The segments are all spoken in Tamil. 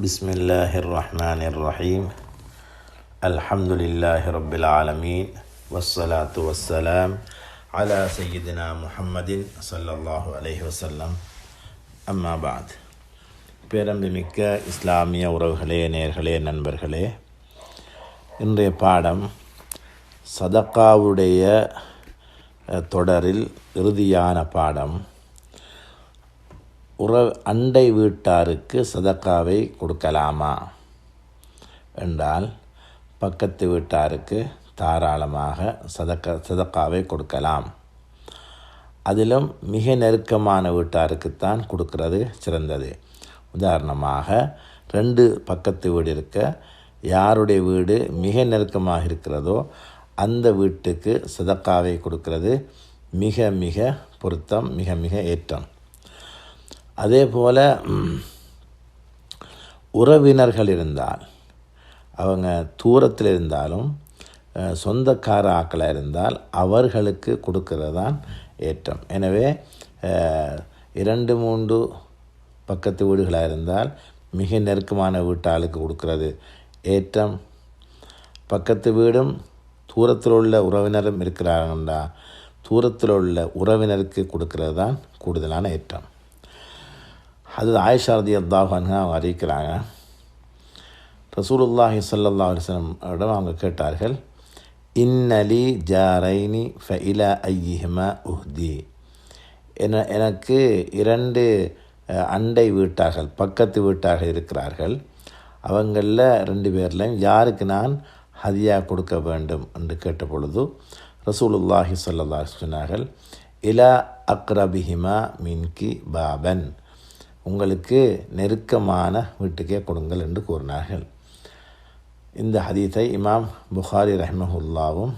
بسم الله الرحمن الرحيم الحمد لله رب العالمين والصلاة والسلام على سيدنا محمد صلى الله عليه وسلم أما بعد பேரன்புமிக்க இஸ்லாமிய உறவுகளே நேர்களே நண்பர்களே இன்றைய பாடம் சதக்காவுடைய அஹ், தொடரில் இறுதியான பாடம் உறவு அண்டை வீட்டாருக்கு சதக்காவை கொடுக்கலாமா? என்றால் பக்கத்து வீட்டாருக்கு தாராளமாக சதக்க சதக்காவை கொடுக்கலாம். அதிலும் மிக நெருக்கமான வீட்டாருக்குத்தான் கொடுக்கிறது சிறந்தது. உதாரணமாக ரெண்டு பக்கத்து வீடு இருக்க யாருடைய வீடு மிக நெருக்கமாக இருக்கிறதோ அந்த வீட்டுக்கு சதக்காவை கொடுக்கிறது மிக மிக பொருத்தம் மிக மிக ஏற்றம். அதே போல் உறவினர்கள் இருந்தால் அவங்க தூரத்தில் இருந்தாலும் சொந்தக்கார ஆக்களாக இருந்தால் அவர்களுக்கு கொடுக்கறது தான் ஏற்றம். எனவே இரண்டு மூன்று பக்கத்து வீடுகளாக இருந்தால் மிக நெருக்கமான வீட்டாளுக்கு கொடுக்கறது ஏற்றம். பக்கத்து வீடும் தூரத்தில் உள்ள உறவினரும் இருக்கிறாங்கண்டா தூரத்தில் உள்ள உறவினருக்கு கொடுக்கறது தான் கூடுதலான ஏற்றம். அது ஆயிஷா ரதி அவங்க அறிவிக்கிறாங்க. ரசூலுல்லாஹி சல்லா அலைஹி இடம் அவங்க கேட்டார்கள் இன்னலி ஜாரைனி ஃபஇல ஐயிஹிமா உஹ்தி. என எனக்கு இரண்டு அண்டை வீட்டார்கள் பக்கத்து வீட்டாக இருக்கிறார்கள். அவங்களில் ரெண்டு பேர்லையும் யாருக்கு நான் ஹதியா கொடுக்க வேண்டும் என்று கேட்ட பொழுது ரசூலுல்லாஹி சொல்லல்லா சொன்னார்கள் இலா அக்ரபிஹிமா மின்கி பாபன். உங்களுக்கு நெருக்கமான வீட்டுக்கே கொடுங்கள் என்று கூறினார்கள். இந்த ஹதீஸை இமாம் புகாரி ரஹ்மஹுல்லாவும்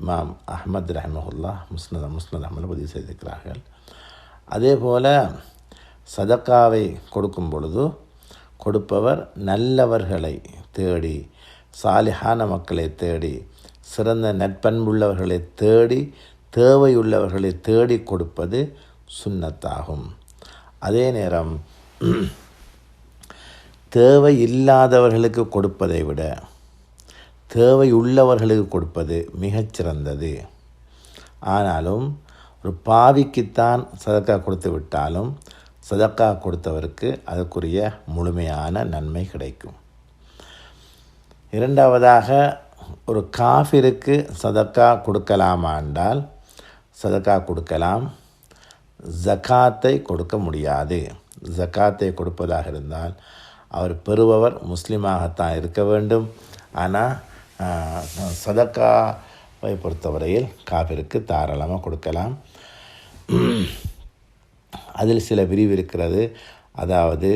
இமாம் அஹமத் ரஹ்மஹுல்லா முஸ்னத் முஸ்னத் அஹமது பதிவு செய்திருக்கிறார்கள். அதே போல் சதக்காவை கொடுக்கும் பொழுது கொடுப்பவர் நல்லவர்களை தேடி சாலிஹான மக்களை தேடி சிறந்த நற்பண்புள்ளவர்களை தேடி தேவையுள்ளவர்களை தேடி கொடுப்பது சுன்னத்தாகும் அதே நேரம் தேவை இல்லாதவர்களுக்கு கொடுப்பதை விட தேவை உள்ளவர்களுக்கு கொடுப்பது மிகச்சிறந்தது ஆனாலும் ஒரு பாவிக்குத்தான் சதக்கா கொடுத்து விட்டாலும் சதக்கா கொடுத்தவருக்கு அதற்குரிய முழுமையான நன்மை கிடைக்கும். இரண்டாவதாக ஒரு காஃபிற்கு சதக்கா கொடுக்கலாமா என்றால் சதக்கா கொடுக்கலாம். ஜகாத்தை கொடுக்க முடியாது. ஜகாத்தை கொடுப்பதாக இருந்தால் அவர் பெறுபவர் முஸ்லீமாகத்தான் இருக்க வேண்டும். ஆனால் சதக்காவை பொறுத்தவரையில் காபிற்கு தாராளமாக கொடுக்கலாம். அதில் சில பிரிவு இருக்கிறது. அதாவது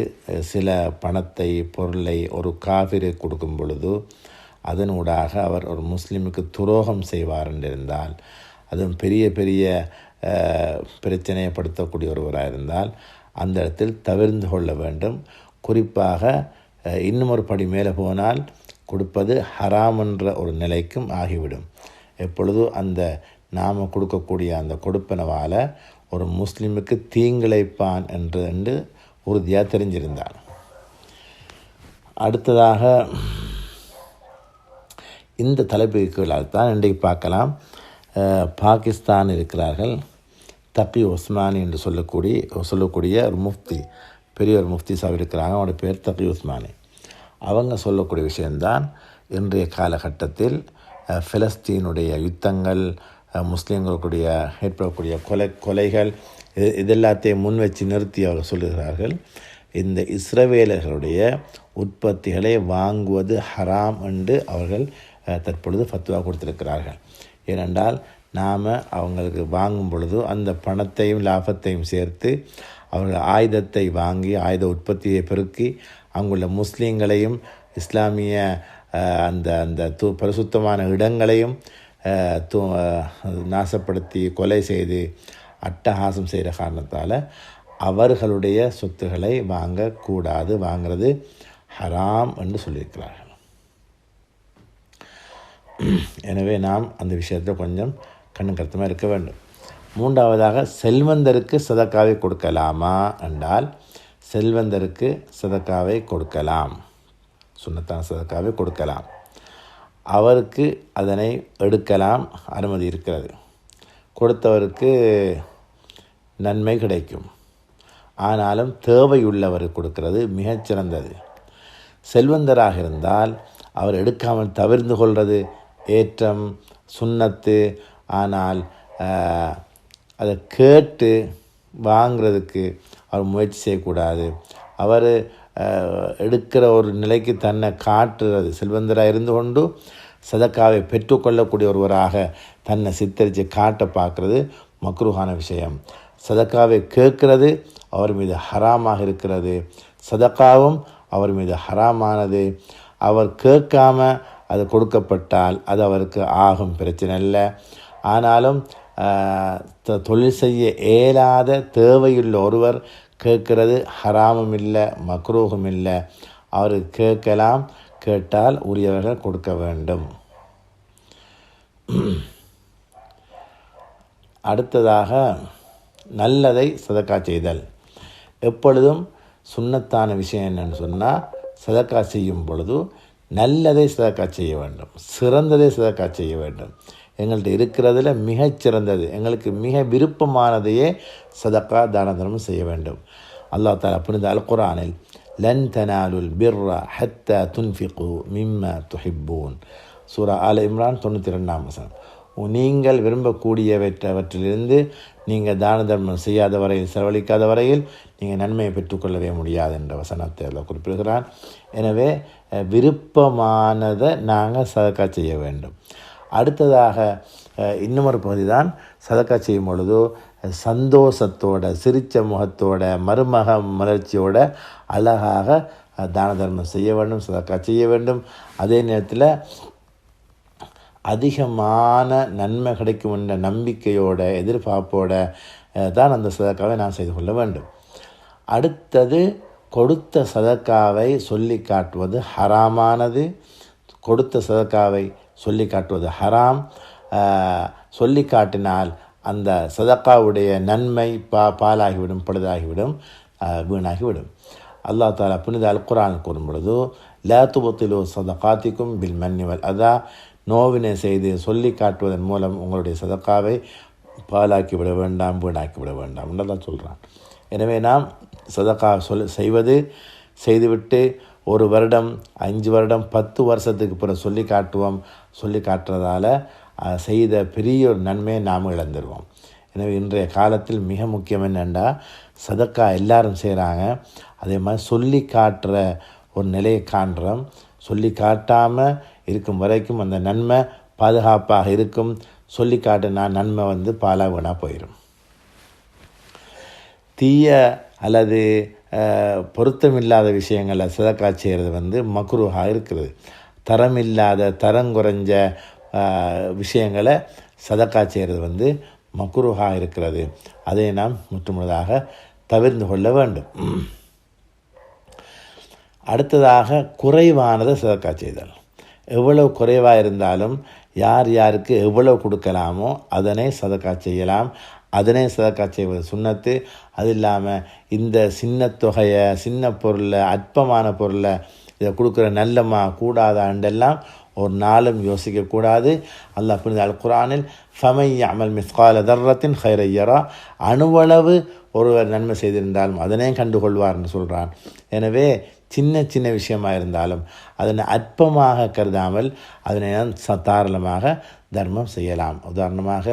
சில பணத்தை பொருளை ஒரு காபிரு கொடுக்கும் பொழுது அதனூடாக அவர் ஒரு முஸ்லீமுக்கு துரோகம் செய்வார் என்றிருந்தால் அதுவும் பெரிய பெரிய பிரச்சனையப்படுத்தக்கூடிய ஒருவராக இருந்தால் அந்த இடத்தில் தவிர்ந்து கொள்ள வேண்டும். குறிப்பாக இன்னும் ஒரு படி மேலே போனால் கொடுப்பது ஹராம் என்ற ஒரு நிலைக்கும் ஆகிவிடும். எப்பொழுது அந்த நாம் கொடுக்கக்கூடிய அந்த கொடுப்பனவால் ஒரு முஸ்லீமுக்கு தீங்கிழைப்பான் என்று என்று உறுதியாக தெரிஞ்சிருந்தான் அடுத்ததாக இந்த தலைப்புகளால் தான் இன்றைக்கு பார்க்கலாம். பாகிஸ்தான் இருக்கிறார்கள். தப்பி உஸ்மானி என்று சொல்லக்கூடிய சொல்லக்கூடிய ஒரு முஃப்தி பெரிய ஒரு முஃப்தி சாப் இருக்கிறாங்க. அவனோட பேர் தப்பி உஸ்மானி. அவங்க சொல்லக்கூடிய விஷயம்தான் இன்றைய காலகட்டத்தில் ஃபிலஸ்தீனுடைய யுத்தங்கள் அஹ், முஸ்லீம்களுடைய ஏற்படக்கூடிய கொலை கொலைகள் இது இதெல்லாத்தையும் முன் வச்சு நிறுத்தி அவர்கள் சொல்லுகிறார்கள். இந்த இஸ்ரவேலர்களுடைய உற்பத்திகளை வாங்குவது ஹராம் என்று அவர்கள் தற்பொழுது ஃபத்வா கொடுத்திருக்கிறார்கள். ஏனென்றால் நாம் அவங்களுக்கு வாங்கும் பொழுது அந்த பணத்தையும் லாபத்தையும் சேர்த்து அவர்கள் ஆயுதத்தை வாங்கி ஆயுத உற்பத்தியை பெருக்கி அங்குள்ள முஸ்லீம்களையும் இஸ்லாமிய அந்த அந்த து பரிசுத்தமான இடங்களையும் தூ நாசப்படுத்தி கொலை செய்து அட்டகாசம் செய்கிற காரணத்தால் அவர்களுடைய சொத்துக்களை வாங்கக்கூடாது. வாங்கிறது ஹராம் என்று சொல்லியிருக்கிறார்கள். எனவே நாம் அந்த விஷயத்தை கொஞ்சம் கண்ணும் கருத்துமாக இருக்க வேண்டும். மூன்றாவதாக செல்வந்தருக்கு சதக்காவை கொடுக்கலாமா? என்றால் செல்வந்தருக்கு சதக்காவை கொடுக்கலாம். சுண்ணத்தான சதக்காவை கொடுக்கலாம். அவருக்கு அதனை எடுக்கலாம். அனுமதி இருக்கிறது. கொடுத்தவருக்கு நன்மை கிடைக்கும். ஆனாலும் தேவையுள்ளவர் கொடுக்கிறது மிகச்சிறந்தது. செல்வந்தராக இருந்தால் அவர் எடுக்காமல் தவிர்ந்து கொள்வது ஏற்றம் சுண்ணத்து ஆனால் அதை கேட்டு வாங்கிறதுக்கு அவர் முயற்சி செய்யக்கூடாது. அவர் எடுக்கிற ஒரு நிலைக்கு தன்னை காட்டுறது செல்வந்தராக இருந்து கொண்டு சதக்காவை பெற்றுக்கொள்ளக்கூடிய ஒருவராக தன்னை சித்தரித்து காட்ட பார்க்குறது மக்ருஹான விஷயம். சதக்காவை கேட்கிறது அவர் மீது ஹராமாக இருக்கிறது. சதக்காவும் அவர் மீது ஹராமானது. அவர் கேட்காம அது கொடுக்கப்பட்டால் அது அவருக்கு ஆகும் பிரச்சனை இல்லை ஆனாலும் ஆஹ், தொழில் செய்ய இயலாத தேவையுள்ள ஒருவர் கேட்கிறது ஹராமும் இல்லை மக்ரூஹும் இல்லை. அவர் கேட்கலாம் கேட்டால் உரியவர்கள் கொடுக்க வேண்டும். அடுத்ததாக நல்லதை சதக்கா செய்தல். எப்பொழுதும் சுண்ணத்தான விஷயம் என்னன்னு சொன்னால் சதக்கா செய்யும் பொழுது நல்லதை சதக்கா செய்ய வேண்டும். சிறந்ததை சதக்கா செய்ய வேண்டும். எங்கள்கிட்ட இருக்கிறதுல மிகச்சிறந்தது. எங்களுக்கு மிக விருப்பமானதையே சதக்கா தான தர்மம் செய்ய வேண்டும். அல்லாஹ் தாலா புனித அல் குரானில் லன் தனாலுல் பிர்ரா ஹத்தா துன்ஃபிகு மிம்ம துஹிப்பூன். சூரா ஆல இம்ரான் தொண்ணூற்றி ரெண்டாம் வசனம் நீங்கள் விரும்பக்கூடியவற்றவற்றிலிருந்து நீங்கள் தான தர்மம் செய்யாத வரையில் செலவழிக்காத வரையில் நீங்கள் நன்மையை பெற்றுக்கொள்ளவே முடியாது என்ற வசனத்தை அதில் குறிப்பிடுகிறான். எனவே விருப்பமானதை நாங்கள் சதக்கா செய்ய வேண்டும். அடுத்ததாக அஹ், ஒரு பகுதி தான் சதக்கா செய்யும் பொழுது சந்தோஷத்தோட சிரிச்ச முகத்தோட மருமக மலர்ச்சியோட அழகாக தான தர்மம் செய்ய வேண்டும் சதக்கா செய்ய வேண்டும். அதே நேரத்தில் அதிகமான நன்மை கிடைக்கும் என்ற நம்பிக்கையோட எதிர்பார்ப்போட தான் அந்த சதக்காவை நான் செய்து கொள்ள வேண்டும். அடுத்தது கொடுத்த சதக்காவை சொல்லி காட்டுவது ஹராமானது. கொடுத்த சதக்காவை சொல்லி காட்டுவது ஹராம். சொல்லி காட்டினால் அந்த சதக்காவுடைய நன்மை பா பாலாகிவிடும் பழுதாகிவிடும் வீணாகிவிடும். அல்லாஹ் தாலா புனித அல் குரான் கூறும் பொழுது லேத்துபத்திலோ சதகாத்திக்கும் பில் மன்னிவல் அதா. நோவினை செய்து சொல்லி காட்டுவதன் மூலம் உங்களுடைய சதக்காவை பாலாக்கி விட வேண்டாம் வீணாக்கி விட வேண்டாம் என்றுதான் சொல்கிறான் எனவே நாம் சதக்கா சொல் செய்வது செய்துவிட்டு ஒரு வருடம் அஞ்சு வருடம் பத்து வருஷத்துக்கு பிறகு சொல்லி காட்டுவோம். சொல்லி காட்டுறதால செய்த பெரிய ஒரு நன்மையை நாம் இழந்துருவோம். எனவே இன்றைய காலத்தில் மிக முக்கியம் என்னென்னா சதக்கா எல்லாரும் செய்கிறாங்க அதே மாதிரி சொல்லி காட்டுற ஒரு நிலையை காண்றோம். சொல்லி காட்டாமல் இருக்கும் வரைக்கும் அந்த நன்மை பாதுகாப்பாக இருக்கும். சொல்லி காட்டுனா நன்மை வந்து பாலா போயிடும் தீய அல்லது பொருத்தமில்லாத விஷயங்களை சதக்கா செய்கிறது வந்து மக்ரூஹாக தரம் தரமில்லாத தரம் குறைஞ்ச விஷயங்களை சதக்கா செய்கிறது வந்து மக்ரூஹாக இருக்கிறது. அதை நாம் முற்றுமுழுதாக தவிர்ந்து கொள்ள வேண்டும். அடுத்ததாக குறைவானதை சதக்கா செய்தல். எவ்வளவு குறைவாக இருந்தாலும் யார் யாருக்கு எவ்வளவு கொடுக்கலாமோ அதனை சதக்கா செய்யலாம். அதனே சதக்கா செய்வது சுண்ணத்து. அது இல்லாமல் இந்த சின்ன தொகையை சின்ன பொருளை அற்பமான பொருளை இதை கொடுக்குற நல்லமா கூடாதாண்டெல்லாம் ஒரு நாளும் யோசிக்கக்கூடாது. அல்லாஹ் புனித அல் குரானில் ஃபமை அமல் மிஸ்கால தர்ரத்தின் ஹைரையரா அணுவளவு ஒருவர் நன்மை செய்திருந்தாலும் அதனே கண்டுகொள்வார்னு என்று சொல்கிறான் எனவே சின்ன சின்ன விஷயமாக இருந்தாலும் அதனை அற்பமாக கருதாமல் அதனை ச- தாராளமாக தர்மம் செய்யலாம். உதாரணமாக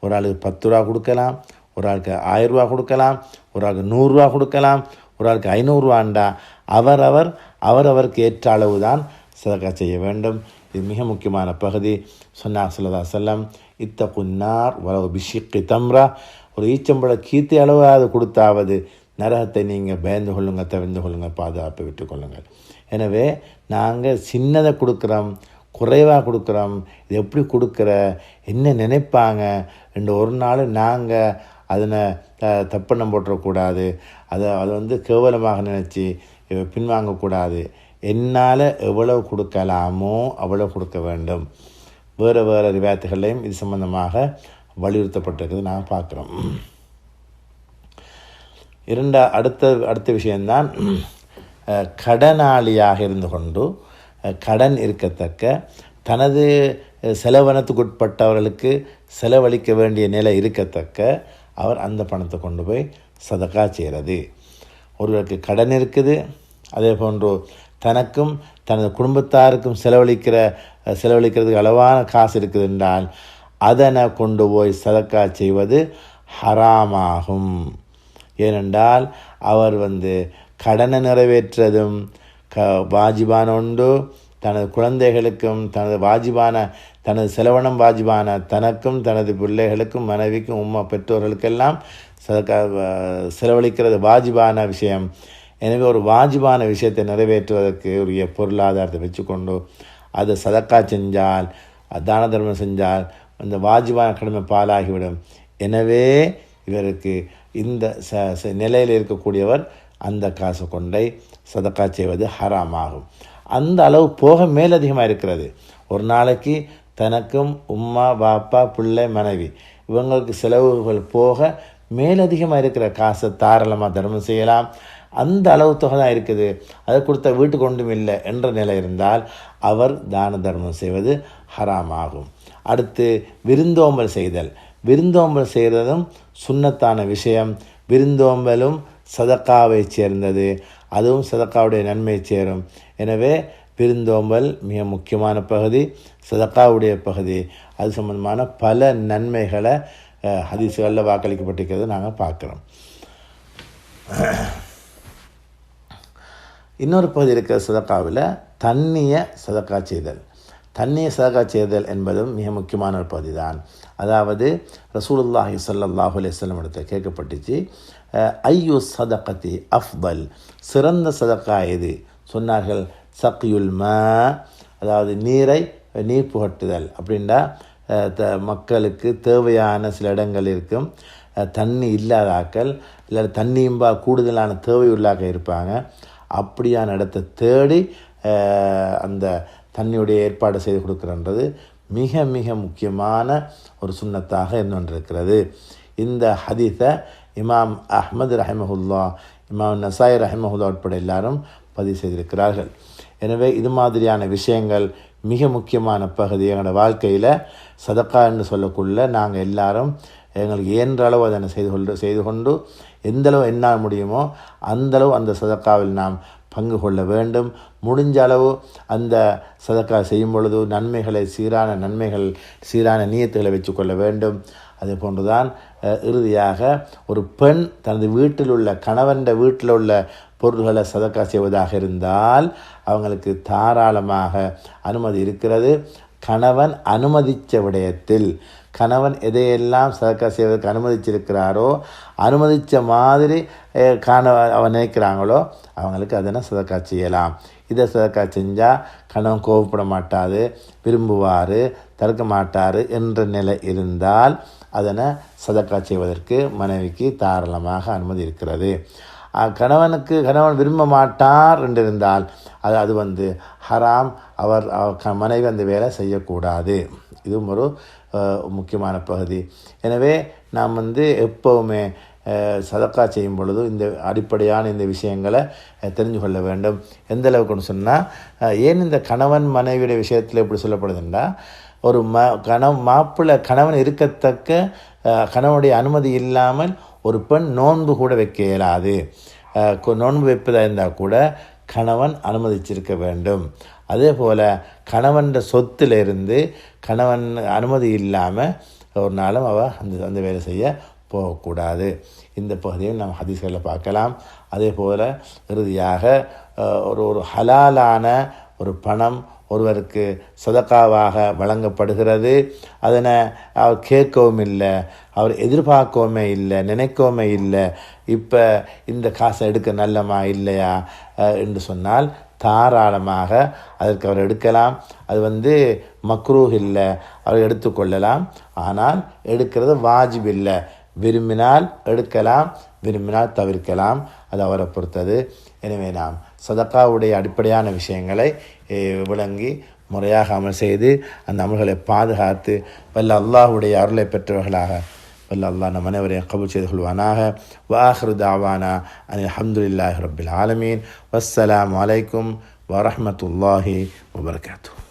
ஒரு ஆளுக்கு பத்து ரூபா கொடுக்கலாம் ஒரு ஆளுக்கு ஆயிரரூபா கொடுக்கலாம் ஒரு ஆளுக்கு நூறுரூவா கொடுக்கலாம் ஒரு ஆளுக்கு ஐநூறுரூவாண்டா அவரவர் அவரவருக்கு ஏற்ற அளவு தான் சதக்கா செய்ய வேண்டும். இது மிக முக்கியமான பகுதி. சொன்னா சொல்லதா செல்லம் இத்த குன்னார் உலக பிஷிக்கு தம்ரா. ஒரு ஈச்சம்பழ கீர்த்தி அளவாவது கொடுத்தாவது நரகத்தை நீங்கள் பயந்து கொள்ளுங்கள் தவிர்ந்து கொள்ளுங்கள் பாதுகாப்பை விட்டு கொள்ளுங்கள். எனவே நாங்கள் சின்னதை கொடுக்குறோம் குறைவாக கொடுக்குறோம் இது எப்படி கொடுக்குற என்ன நினைப்பாங்க ரெண்டு ஒரு நாள் நாங்கள் அதனை த தப்பெண்ணம் போட்டுறக்கூடாது அதை அதை வந்து கேவலமாக நினச்சி பின்வாங்கக்கூடாது. என்னால் எவ்வளவு கொடுக்கலாமோ அவ்வளோ கொடுக்க வேண்டும். வேறு வேறு ரிவாயத்துகளையும் இது சம்பந்தமாக வலியுறுத்தப்பட்டிருக்குது. நான் பார்க்குறோம். இரண்டா அடுத்த அடுத்த விஷயம்தான் கடனாளியாக இருந்து கொண்டு கடன் இருக்கத்தக்க தனது செலவனத்துக்குட்பட்டவர்களுக்கு செலவழிக்க வேண்டிய நிலை இருக்கத்தக்க அவர் அந்த பணத்தை கொண்டு போய் சதக்கா செய்கிறது ஒருவருக்கு கடன் இருக்குது அதே போன்று தனக்கும் தனது குடும்பத்தாருக்கும் செலவழிக்கிற செலவழிக்கிறதுக்கு அளவான காசு இருக்குது என்றால் அதனை கொண்டு போய் சதக்கா செய்வது ஹராமாகும். ஏனென்றால் அவர் வந்து கடனை நிறைவேற்றதும் க வாஜிபான உண்டு. தனது குழந்தைகளுக்கும் தனது வாஜிபான தனது செலவனம் வாஜிபான தனக்கும் தனது பிள்ளைகளுக்கும் மனைவிக்கும் உம்மா பெற்றோர்களுக்கெல்லாம் சதக்கா செலவழிக்கிறது வாஜிபான விஷயம். எனவே ஒரு வாஜிபான விஷயத்தை நிறைவேற்றுவதற்கு உரிய பொருளாதாரத்தை வச்சுக்கொண்டு அதை சதக்கா செஞ்சால் தான தர்மம் செஞ்சால் அந்த வாஜிபான கடமை பாலாகிவிடும் எனவே இவருக்கு இந்த ச ச- நிலையில் இருக்கக்கூடியவர் அந்த காசை கொண்டை சதக்கா செய்வது ஹராமாகும். அந்த அளவு போக மேலதிகமாக இருக்கிறது. ஒரு நாளைக்கு தனக்கும் உம்மா பாப்பா பிள்ளை மனைவி இவங்களுக்கு செலவுகள் போக மேலதிகமாக இருக்கிற காசை தாராளமாக தர்மம் செய்யலாம். அந்த அளவு தொகை தான் இருக்குது. அதை கொடுத்த வீட்டுக்கு ஒன்றும் இல்லை என்ற நிலை இருந்தால் அவர் தான தர்மம் செய்வது ஹராமாகும். அடுத்து விருந்தோம்பல் செய்தல். விருந்தோம்பல் செய்கிறதும் சுண்ணத்தான விஷயம். விருந்தோம்பலும் சதக்காவை சேர்ந்தது. அதுவும் சதக்காவுடைய நன்மை சேரும். எனவே விருந்தோம்பல் மிக முக்கியமான பகுதி சதக்காவுடைய பகுதி. அது சம்பந்தமான பல நன்மைகளை அஹ், வாக்களிக்கப்பட்டிருக்கிறது நாங்கள் பார்க்குறோம். இன்னொரு பகுதி இருக்கிற சதக்காவில் தண்ணியை சதக்கா செய்தல். தண்ணியை சதக்கா செய்தல் என்பதும் மிக முக்கியமான ஒரு பகுதி தான் அதாவது ரசூலுல்லாஹி ஸல்லல்லாஹு அலைஹி இடத்துல கேட்கப்பட்டுச்சு ஐயு சதக்கத்தி அஃபல் சிறந்த சதக்கா எது? சொன்னார்கள் சக்யுல் ம அதாவது நீரை நீர் புகட்டுதல். அப்படின்னா த மக்களுக்கு தேவையான சில இடங்கள் இருக்கும். தண்ணி இல்லாத ஆக்கள் இல்லை தண்ணியும்பா கூடுதலான தேவை உள்ளாக இருப்பாங்க. அப்படியான இடத்தை தேடி அந்த தண்ணியுடைய ஏற்பாடு செய்து கொடுக்குறன்றது மிக மிக முக்கியமான ஒரு சுன்னத்தாக இருந்து இந்த ஹதீஸை இமாம் அஹ்மது ரஹமஹுல்லா இமாம் நசாய் ரஹமஹுல்லா உட்பட எல்லாரும் பதிவு செய்திருக்கிறார்கள். எனவே இது மாதிரியான விஷயங்கள் மிக முக்கியமான பகுதி. எங்களோட வாழ்க்கையில் சதக்கா என்று சொல்லக்குள்ள நாங்கள் எல்லாரும் எங்களுக்கு இயன்ற அளவு அதனை செய்து கொண்டு செய்து கொண்டு எந்தளவு என்னால் முடியுமோ அந்தளவு அந்த சதக்காவில் நாம் பங்கு கொள்ள வேண்டும். முடிஞ்ச அளவு அந்த சதக்கா செய்யும் பொழுது நன்மைகளை சீரான நன்மைகள் சீரான நீயத்துகளை வச்சுக்கொள்ள வேண்டும். அதே போன்றுதான் இறுதியாக ஒரு பெண் தனது வீட்டில் உள்ள கணவன் வீட்டில் உள்ள பொருள்களை சதக்கா செய்வதாக இருந்தால் அவங்களுக்கு தாராளமாக அனுமதி இருக்கிறது. கணவன் அனுமதித்த விடயத்தில் கணவன் எதையெல்லாம் சதக்கா செய்வதற்கு அனுமதிச்சிருக்கிறாரோ அனுமதித்த மாதிரி காண அவன் நினைக்கிறாங்களோ அவங்களுக்கு அதெல்லாம் சதக்கா செய்யலாம். இதை சதக்கா செஞ்சால் கணவன் கோவப்பட மாட்டாது விரும்புவார் தடுக்க மாட்டார் என்ற நிலை இருந்தால் அதனை சதக்கா செய்வதற்கு மனைவிக்கு தாராளமாக அனுமதி இருக்கிறது. கணவனுக்கு கணவன் விரும்ப மாட்டார் என்று இருந்தால் அது அது வந்து ஹராம். அவர் அவர் க- மனைவி அந்த வேலை செய்யக்கூடாது. இதுவும் ஒரு முக்கியமான பகுதி. எனவே நாம் வந்து எப்போவுமே சதக்கா செய்யும் பொழுது இந்த அடிப்படையான இந்த விஷயங்களை தெரிஞ்சு கொள்ள வேண்டும். எந்த அளவுக்குன்னு சொன்னால் ஏன் இந்த கணவன் மனைவியுடைய விஷயத்தில் எப்படி சொல்லப்படுதுன்னா ஒரு ம கணவன் மாப்பிள்ளை கணவன் இருக்கத்தக்க கணவனுடைய அனுமதி இல்லாமல் ஒரு பெண் நோன்பு கூட வைக்க இயலாது. நோன்பு வைப்பதாக இருந்தால் கூட கணவன் அனுமதிச்சிருக்க வேண்டும். அதே போல் கணவன் சொத்திலிருந்து கணவன் அனுமதி இல்லாமல் ஒரு நாளும் அவள் அந்த அந்த வேலை செய்ய போகக்கூடாது. இந்த பகுதியை நாம் ஹதீஸ்களில் பார்க்கலாம். அதே போல் இறுதியாக ஒரு ஒரு ஹலாலான ஒரு பணம் ஒருவருக்கு சதக்காவாக வழங்கப்படுகிறது. அதனை அவர் கேட்கவும் இல்லை அவர் எதிர்பார்க்கவுமே இல்லை நினைக்கவுமே இல்லை இப்போ இந்த காசை எடுக்க நல்லமா இல்லையா என்று சொன்னால் தாராளமாக அதற்கு அவர் எடுக்கலாம். அது வந்து மக்ரூஹ் இல்லை. அவர் எடுத்துக்கொள்ளலாம் ஆனால் எடுக்கிறது வாஜிப் இல்லை. விரும்பினால் எடுக்கலாம். விரும்பினால் தவிர்க்கலாம். அது அவரை பொறுத்தது. எனவே நாம் சதக்காவுடைய அடிப்படையான விஷயங்களை விளங்கி முறையாக அமல் செய்து அந்த அமல்களை பாதுகாத்து வல்ல அல்லாஹ்வுடைய அருளை பெற்றவர்களாக اللہ اللہ نے منے ورے قبول چید خلوانا ہے وآخر دعوانا أن الحمدللہ رب العالمین والسلام علیکم ورحمۃ اللہ وبرکاتہ